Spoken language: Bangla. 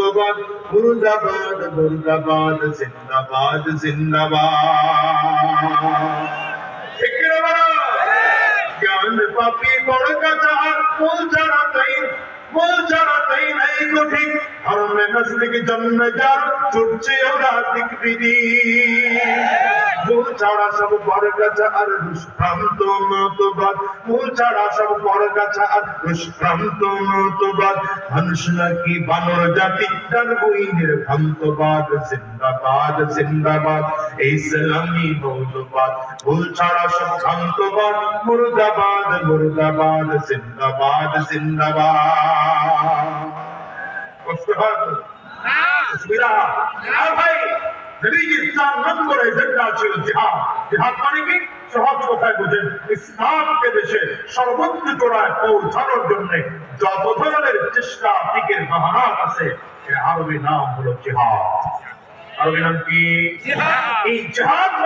ভ্রান্তবাদ মুর্দাবাদ মুর্দাবাদ, জিন্দাবাদ জিন্দাবাদ? জ্ঞান পাপি বড় কথা, মূল ছাড়া তাই, মূল ছাড়া তাই নাই কঠিন। ধর্মে নসলিক জন্ম যার ছুটছে ওরা দিক মূল ছাড়া সব বড় গাছা আর দুষ্প্রান্ত মতবাদ। মূল ছাড়া সব বড় গাছা আর দুষ্প্রান্ত মতবাদ। মানুষ নাকি বানর জাতি তার বইনের ভ্রান্তবাদ। জিন্দাবাদ জিন্দাবাদ এই মৌলবাদ। ভুল ছাড়া সব ভ্রান্তবাদ মুর্দাবাদ মুর্দাবাদ জিন্দাবাদ জিন্দাবাদ। কষ্ট হয় তো? অসুবিধা? ভাই। নবীজির চার নম্বরে এজেন্ডা ছিল জিহাদ। জিহাদ মানে কি? সহজ কথায় বুঝেন ইসলামকে দেশে সর্বোচ্চ চূড়ায় পৌঁছানোর জন্য যত ধরনের চেষ্টা টিকের বাহানাত আছে আরবি নাম হলো জিহাদ। আরবি নাম কি? এই জিহাদ